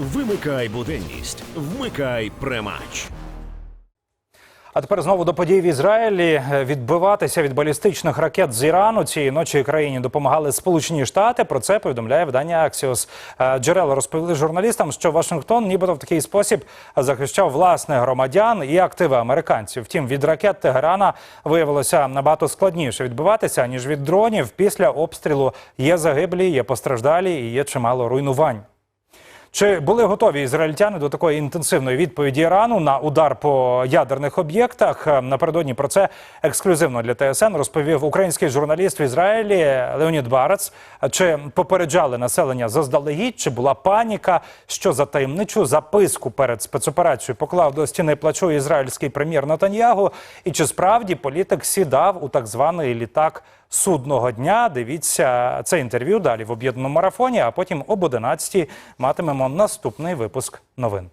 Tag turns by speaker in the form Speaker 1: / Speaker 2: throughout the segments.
Speaker 1: Вимикай буденність, вмикай премач.
Speaker 2: А тепер знову до подій в Ізраїлі Е, відбиватися від балістичних ракет з Ірану цієї ночі країні допомагали Сполучені Штати. Про це повідомляє видання Axios. Е, Джерела розповіли журналістам, що Вашингтон, нібито в такий спосіб захищав власних громадян і активи американців. Втім, від ракет Тегерана виявилося набагато складніше відбиватися ніж від дронів. Після обстрілу є загиблі, є постраждалі і є чимало руйнувань. Чи були готові ізраїльтяни до такої інтенсивної відповіді Ірану на удар по ядерних об'єктах? Е, Напередодні про це ексклюзивно для ТСН розповів український журналіст в Ізраїлі Леонід Барац. Чи попереджали населення заздалегідь? Чи була паніка? Що за таємничу записку перед спецоперацією поклав до стіни плачу ізраїльський прем'єр Натаньягу? І чи справді політик сідав у так званий літак? Судного дня дивіться це інтерв'ю далі в об'єднаному марафоні. А потім об 11 матимемо наступний випуск новин.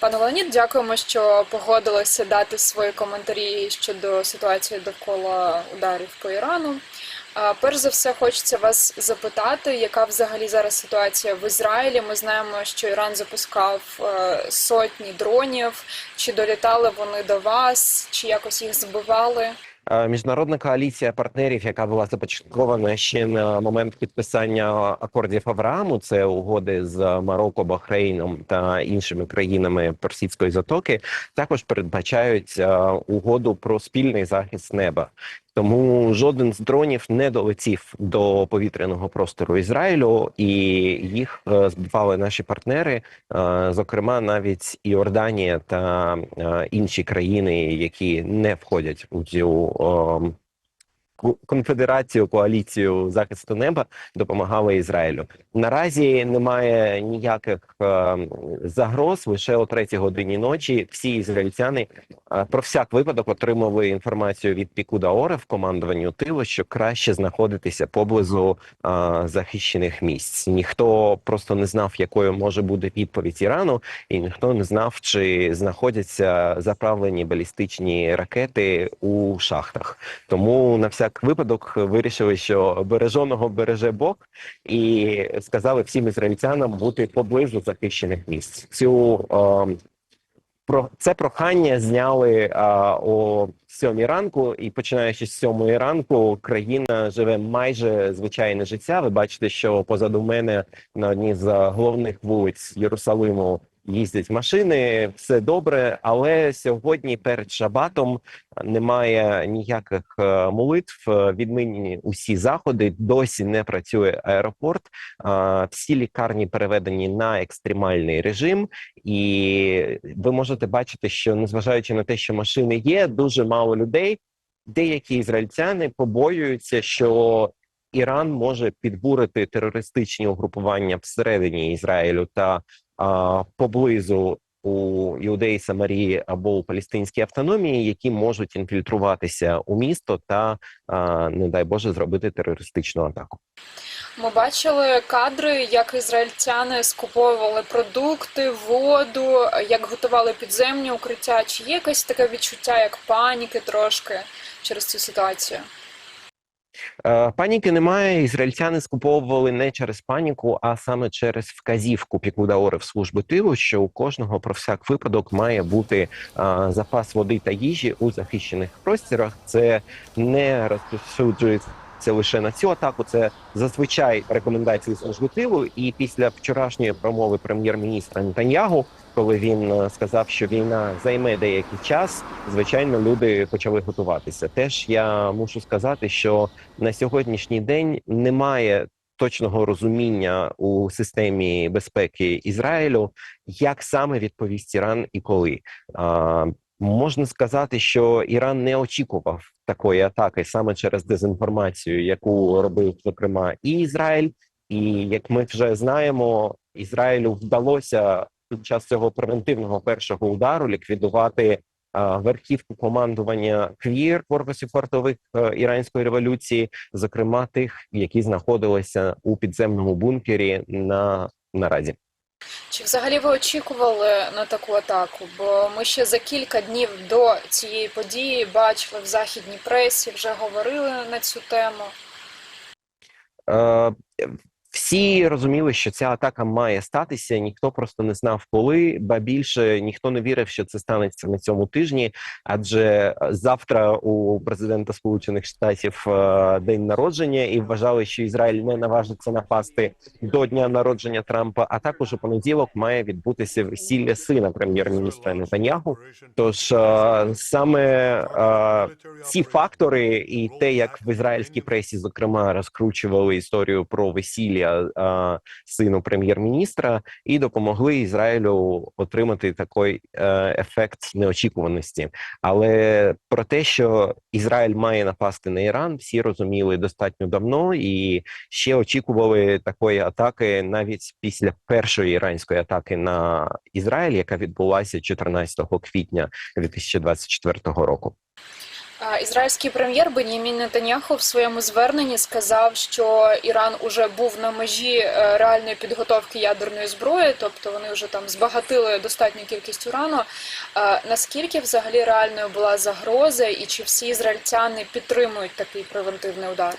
Speaker 3: Пане Леонід, дякуємо, що погодилися дати свої коментарі щодо ситуації довкола ударів по Ірану. Перш за все, хочеться вас запитати, яка взагалі зараз ситуація в Ізраїлі. Ми знаємо, що Іран запускав е, сотні дронів. Чи долітали вони до вас, чи якось їх збивали?
Speaker 4: Е, Міжнародна коаліція партнерів, яка була започаткована ще на момент підписання акордів Аврааму, це угоди з Марокко, Бахрейном та іншими країнами Персидської затоки, також передбачають е, угоду про спільний захист неба. Тому жоден з дронів не долетів до повітряного простору Ізраїлю, і їх е, збивали наші партнери, е, зокрема навіть Іорданія та е, інші країни, які не входять у цю е, ку- конфедерацію, коаліцію захисту неба, допомагали Ізраїлю. Наразі немає ніяких е, загроз. Лише о третій годині ночі всі ізраїльтяни е, про всяк випадок отримали інформацію від Пікуда Оре в командуванню тилу, що краще знаходитися поблизу е, захищених місць. Ніхто просто не знав, якою може бути відповідь Ірану, і ніхто не знав, чи знаходяться заправлені балістичні ракети у шахтах. Тому на всяк випадок вирішили, що береженого береже Бог, і сказали всім ізраїльтянам бути поблизу захищених місць. Цю е, про це прохання зняли а, о сьомій ранку, і починаючи з сьомої ранку, країна живе майже звичайне життя. Ви бачите, що позаду мене на одній з головних вулиць Єрусалиму їздять машини, все добре. Але сьогодні перед шабатом немає ніяких е, молитв. е, Відмінені усі заходи. Досі не працює аеропорт. а, Всі лікарні переведені на екстремальний режим, і ви можете бачити, що незважаючи на те, що машини є, дуже мало людей. Деякі ізраїльтяни побоюються, що Іран може підбурити терористичні угрупування всередині Ізраїлю та поблизу у Іудеї Самарії або у Палестинській автономії, які можуть інфільтруватися у місто та, а, не дай Боже, зробити терористичну атаку.
Speaker 3: Ми бачили кадри, як ізраїльтяни скуповували продукти, воду, як готували підземні укриття. Чи є якесь таке відчуття, як паніки трошки через цю ситуацію?
Speaker 4: Е, Паніки немає. Ізраїльтяни скуповували не через паніку, а саме через вказівку Пікудаори в служби тилу, що у кожного про всяк випадок має бути а, запас води та їжі у захищених простірах. Це не розповсюджується лише на цю атаку. Це зазвичай рекомендації служби тилу. І після вчорашньої промови прем'єр-міністра Нетаньягу, коли він е, сказав, що війна займе деякий час, звичайно, люди почали готуватися. Теж я мушу сказати, що на сьогоднішній день немає точного розуміння у системі безпеки Ізраїлю, як саме відповість Іран і коли. Можна сказати, що Іран не очікував такої атаки саме через дезінформацію, яку робив зокрема і Ізраїль. І як ми вже знаємо, Ізраїлю вдалося під час цього превентивного першого удару ліквідувати а, верхівку командування КВІР корпусів фортових е, іранської революції, зокрема тих, які знаходилися у підземному бункері на наразі.
Speaker 3: Чи взагалі ви очікували на таку атаку? Бо ми ще за кілька днів до цієї події бачили в західній пресі, вже говорили на цю тему.
Speaker 4: Е, Всі розуміли, що ця атака має статися. Ніхто просто не знав, коли, ба більше ніхто не вірив, що це станеться на цьому тижні. Адже завтра у президента Сполучених Штатів е, день народження, і вважали, що Ізраїль не наважиться напасти до дня народження Трампа. А також у понеділок має відбутися весілля сина прем'єр-міністра Нетаньяху. Тож е, саме е, ці фактори, і те, як в ізраїльській пресі, зокрема, розкручували історію про весілля е, сину прем'єр-міністра, і допомогли Ізраїлю отримати такий е, ефект неочікуваності. Але про те, що Ізраїль має напасти на Іран, всі розуміли достатньо давно і ще очікували такої атаки навіть після першої іранської атаки на Ізраїль, яка відбулася 14 квітня 2024 року.
Speaker 3: Ізраїльський прем'єр Бенімін Нетаньяху в своєму зверненні сказав, що Іран уже був на межі е, реальної підготовки ядерної зброї, тобто вони вже там збагатили достатню кількість урану. Наскільки взагалі реальною була загроза, і чи всі ізраїльтяни підтримують такий превентивний удар?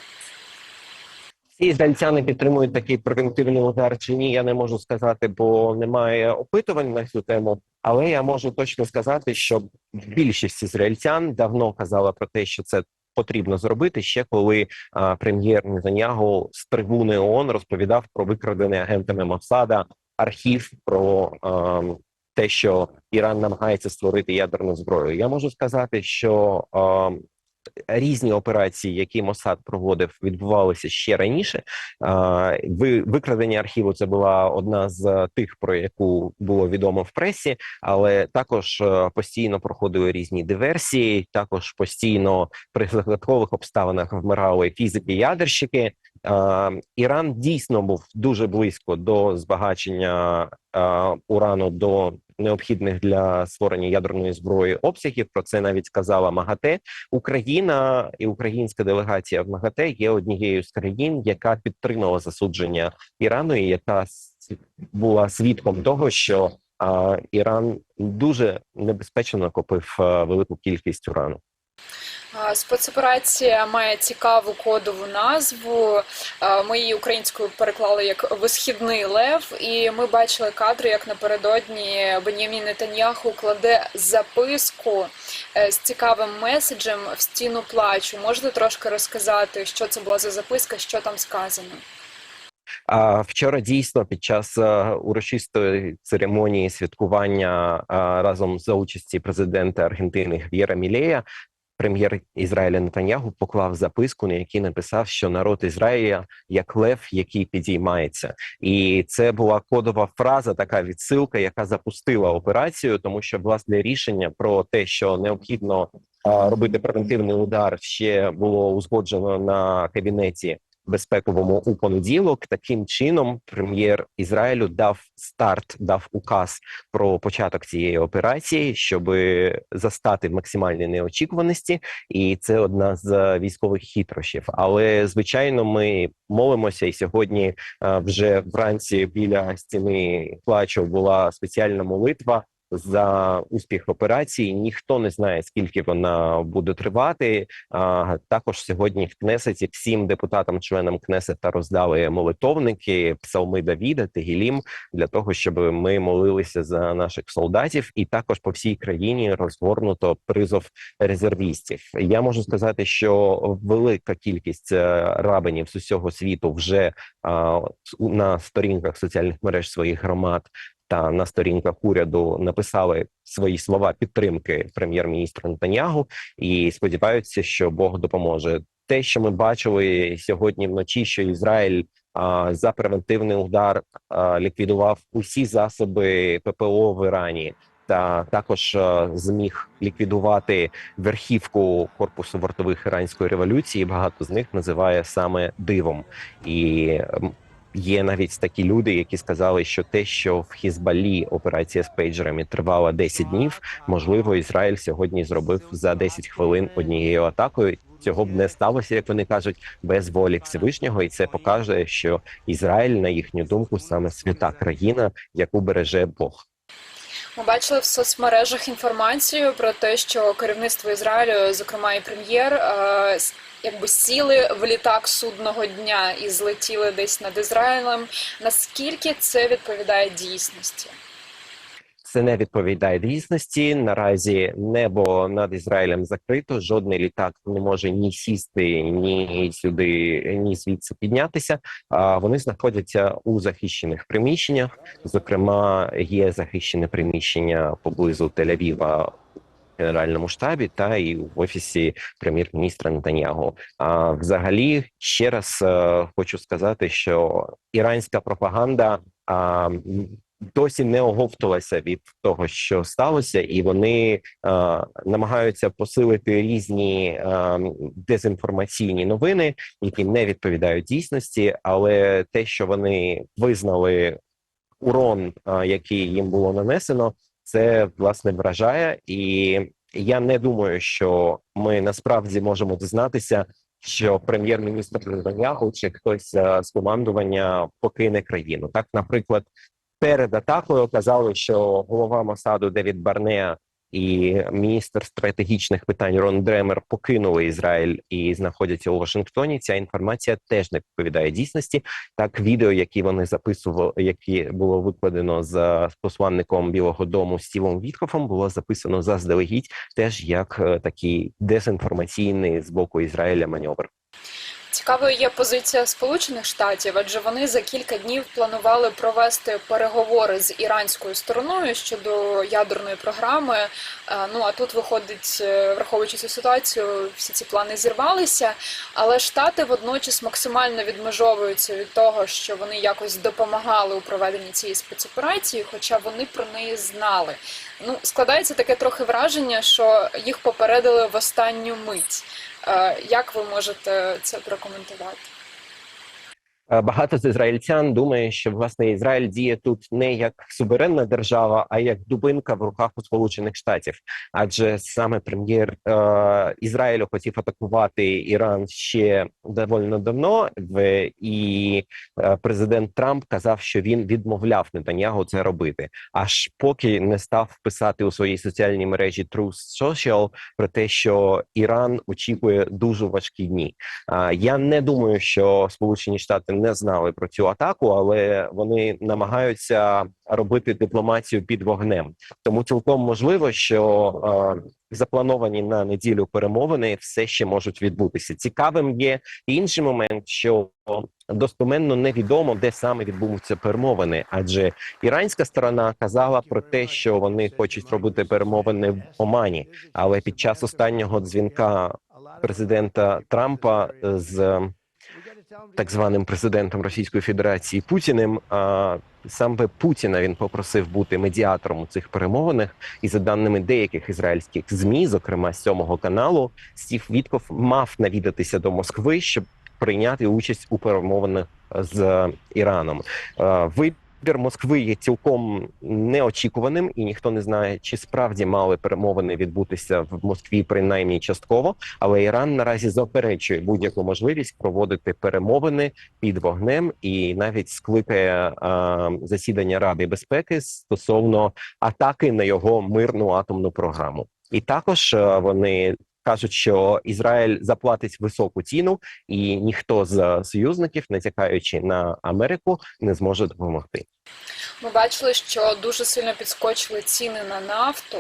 Speaker 4: Всі ізраїльтяни підтримують такий превентивний удар чи ні, я не можу сказати, бо немає опитувань на цю тему. Але я можу точно сказати, що більшість ізраїльтян давно казала про те, що це потрібно зробити ще коли а, прем'єр Нетаньягу з трибуни ООН розповідав про викрадений агентами Моссада архів про а, те, що Іран намагається створити ядерну зброю. Я можу сказати, що а, різні операції, які Мосад проводив, відбувалися ще раніше. Ви- Викрадення архіву це була одна з тих, про яку було відомо в пресі, але також е, постійно проходили різні диверсії. Також постійно при загадкових обставинах вмирали фізики-ядерщики. Е, Іран дійсно був дуже близько до збагачення е, урану до необхідних для створення ядерної зброї обсягів. Про це навіть сказала МАГАТЕ. Україна і українська делегація в МАГАТЕ є однією з країн, яка підтримала засудження Ірану, і яка була свідком того, що Іран дуже небезпечно накопив велику кількість урану.
Speaker 3: Спецоперація має цікаву кодову назву. Ми її українською переклали як Висхідний лев, і ми бачили кадри, як напередодні Бенямін Нетаньяху кладе записку е, з цікавим меседжем в стіну плачу. Можете трошки розказати, що це була за записка, що там сказано?
Speaker 4: А вчора дійсно під час е, урочистої церемонії святкування е, разом за участі президента Аргентини Гвєра Мілея. Прем'єр Ізраїля Нетаньягу поклав записку, на якій написав, що народ Ізраїля як лев, який підіймається, і це була кодова фраза, така відсилка, яка запустила операцію, тому що власне рішення про те, що необхідно робити превентивний удар, ще було узгоджено на кабінеті безпековому у понеділок. Таким чином, прем'єр Ізраїлю дав старт, дав указ про початок цієї операції, щоб застати максимальні неочікуваності, і це одна з військових хитрощів. Але звичайно, ми молимося, і сьогодні е, вже вранці біля стіни плачу була спеціальна молитва. За успіх операції ніхто не знає, скільки вона буде тривати. А також сьогодні в Кнесеті всім депутатам, членам Кнесета роздали молитовники, псалми Давіда, Тегілім для того, щоб ми молилися за наших солдатів, і також по всій країні розгорнуто призов резервістів. Я можу сказати, що велика кількість е, рабинів з усього світу вже а, на сторінках соціальних мереж своїх громад та на сторінках уряду написали свої слова підтримки прем'єр-міністру Нетаньягу і сподіваються, що Бог допоможе. Те, що ми бачили сьогодні вночі, що Ізраїль а, за превентивний удар а, ліквідував усі засоби ППО в Ірані. Та також зміг ліквідувати верхівку корпусу вартових іранської революції. Багато з них називає саме дивом, і Є навіть такі люди, які сказали, що те, що в Хізбалі операція з пейджерами тривала 10 днів, можливо, Ізраїль сьогодні зробив за 10 хвилин однією атакою. Цього б не сталося, як вони кажуть, без волі Всевишнього, і це покаже, що Ізраїль, на їхню думку, саме свята країна, яку береже Бог.
Speaker 3: Ми бачили в соцмережах інформацію про те, що керівництво Ізраїлю, зокрема і прем'єр, е, якби сіли в літак судного дня і злетіли десь над Ізраїлем. Наскільки це відповідає дійсності?
Speaker 4: Це не відповідає дійсності. Наразі небо над Ізраїлем закрито. Жодний літак не може ні сісти, ні сюди, ні звідси піднятися. А вони знаходяться у захищених приміщеннях. Зокрема, є захищене приміщення поблизу Тель-Авіва. Генеральному штабі та і в офісі прем'єр-міністра Нетаньягу. А взагалі ще раз е, хочу сказати, що іранська пропаганда а, досі не оговталася від того, що сталося, і вони е, намагаються посилити різні е, дезінформаційні новини, які не відповідають дійсності. Але те, що вони визнали урон, е, який їм було нанесено, це власне вражає. І я не думаю, що ми насправді можемо дізнатися. Що прем'єр-міністр Нетаньяху чи хтось е, з командування покине країну, так, наприклад, перед атакою казали, що голова Мосаду Девід Барнеа і міністр стратегічних питань Рон Дремер покинули Ізраїль і знаходяться у Вашингтоні. Ця інформація теж не відповідає дійсності. Так, відео, які вони записували, які було викладено з посланником Білого Дому Стівом Вітхофом, було записано заздалегідь, теж як е, такий дезінформаційний з боку Ізраїля маневр.
Speaker 3: Цікавою є позиція Сполучених Штатів, адже вони за кілька днів планували провести переговори з іранською стороною щодо ядерної програми. Е, Ну а тут виходить, е, враховуючи цю ситуацію, всі ці плани зірвалися. Але штати водночас максимально відмежовуються від того, що вони якось допомагали у проведенні цієї спецоперації, хоча вони про неї знали. Ну складається таке трохи враження, що їх попередили в останню мить. Е, Як ви можете це прокоментувати?
Speaker 4: Е, Багато з ізраїльтян думає, що власне Ізраїль діє тут не як суверенна держава, а як дубинка в руках у Сполучених Штатів. Адже саме прем'єр е, Ізраїлю хотів атакувати Іран ще доволі давно, і е, президент Трамп казав, що він відмовляв Нетаньягу це робити. Аж поки не став писати у своїй соціальній мережі Truth Social про те, що Іран очікує дуже важкі дні. А, Я не думаю, що Сполучені Штати не знали про цю атаку, але вони намагаються робити дипломатію під вогнем. Тому цілком можливо, що е, заплановані на неділю перемовини все ще можуть відбутися. Цікавим є інший момент, що достоменно невідомо, де саме відбудуться перемовини, адже іранська сторона казала про те, що вони хочуть робити перемовини в Омані, але під час останнього дзвінка президента Трампа з так званим президентом Російської Федерації Путіним. А саме Путіна він попросив бути медіатором у цих перемовинах. І за даними деяких ізраїльських змі, зокрема сьомого каналу, Стів Вітков мав навідатися до Москви, щоб прийняти участь у перемовинах з Іраном. А, Вибір Москви є цілком неочікуваним, і ніхто не знає, чи справді мали перемовини відбутися в Москві, принаймні частково. Але Іран наразі заперечує будь-яку можливість проводити перемовини під вогнем і навіть скликає а, засідання Ради безпеки стосовно атаки на його мирну атомну програму. І також вони. Кажуть, що Ізраїль заплатить високу ціну, і ніхто з союзників, натякаючи на Америку, не зможе допомогти.
Speaker 3: Ми бачили, що дуже сильно підскочили ціни на нафту.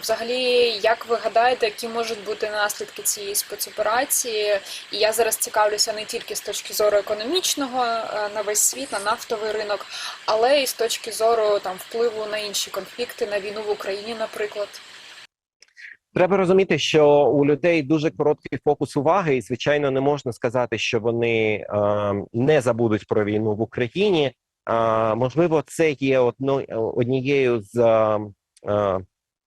Speaker 3: Взагалі, як ви гадаєте, які можуть бути наслідки цієї спецоперації? І я зараз цікавлюся не тільки з точки зору економічного е, на весь світ, на нафтовий ринок, але і з точки зору там впливу на інші конфлікти, на війну в Україні, наприклад.
Speaker 4: Треба розуміти, що у людей дуже короткий фокус уваги, і звичайно не можна сказати, що вони е, не забудуть про війну в Україні. Е, можливо, це є одно, однією з е, е,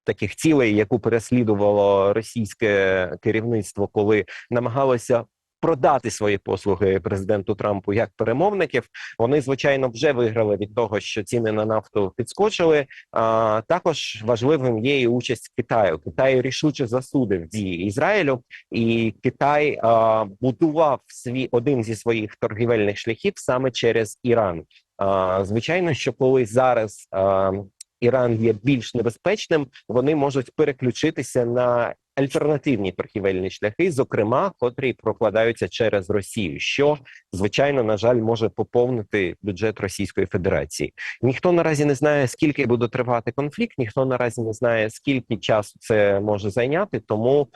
Speaker 4: таких цілей, яку переслідувало російське керівництво, коли намагалося. Продати свої послуги президенту Трампу як перемовників. Вони звичайно вже виграли від того, що ціни на нафту підскочили. А також важливим є і участь Китаю. Китай рішуче засудив дії Ізраїлю, і Китай а, будував свій один зі своїх торгівельних шляхів саме через Іран. А, звичайно, що коли зараз а, Іран є більш небезпечним, вони можуть переключитися на альтернативні торгівельні шляхи, зокрема, котрі прокладаються через Росію, що звичайно на жаль може поповнити бюджет Російської Федерації. Ніхто наразі не знає, скільки буде тривати конфлікт, ніхто наразі не знає, скільки часу це може зайняти, тому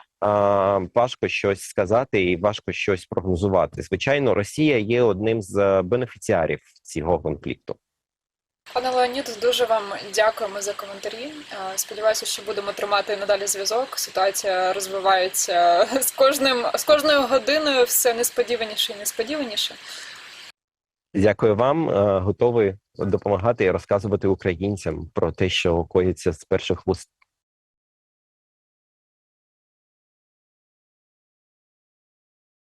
Speaker 4: важко щось сказати і важко щось прогнозувати. Звичайно, Росія є одним з е, бенефіціарів цього конфлікту.
Speaker 3: Пане Леонід, дуже вам дякуємо за коментарі. Е, Сподіваюся, що будемо тримати надалі зв'язок. Ситуація розвивається з кожним з кожною годиною все несподіваніше і несподіваніше.
Speaker 4: Дякую вам. е, Готовий допомагати і розказувати українцям про те, що коїться з перших вуст